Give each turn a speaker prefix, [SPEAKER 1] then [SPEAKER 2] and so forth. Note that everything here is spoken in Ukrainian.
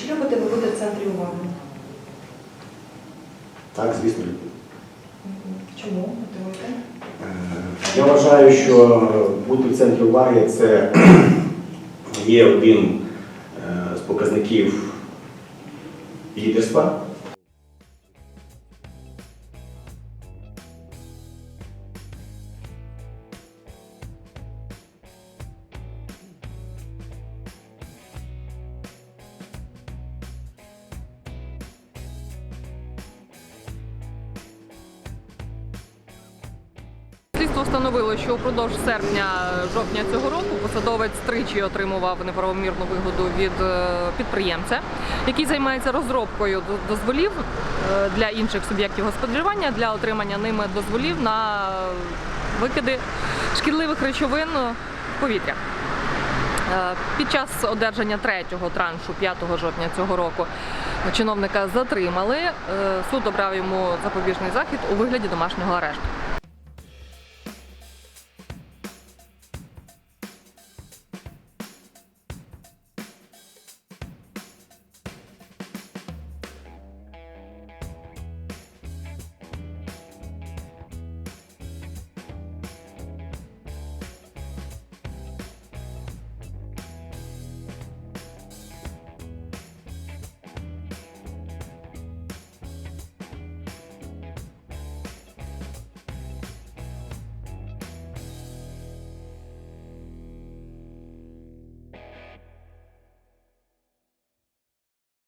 [SPEAKER 1] Чи любите ви бути в центрі уваги?
[SPEAKER 2] Так, звісно, люблю.
[SPEAKER 1] Чому мотивуєте?
[SPEAKER 2] Я вважаю, що бути в центрі уваги це є один е, з показників лідерства.
[SPEAKER 3] Встановило, що упродовж серпня-жовтня цього року посадовець тричі отримував неправомірну вигоду від е, підприємця, який займається розробкою дозволів е, для інших суб'єктів господарювання для отримання ними дозволів на викиди шкідливих речовин в повітря. Е, Під час одержання третього траншу 5 жовтня цього року чиновника затримали. Суд обрав йому запобіжний захід у вигляді домашнього арешту.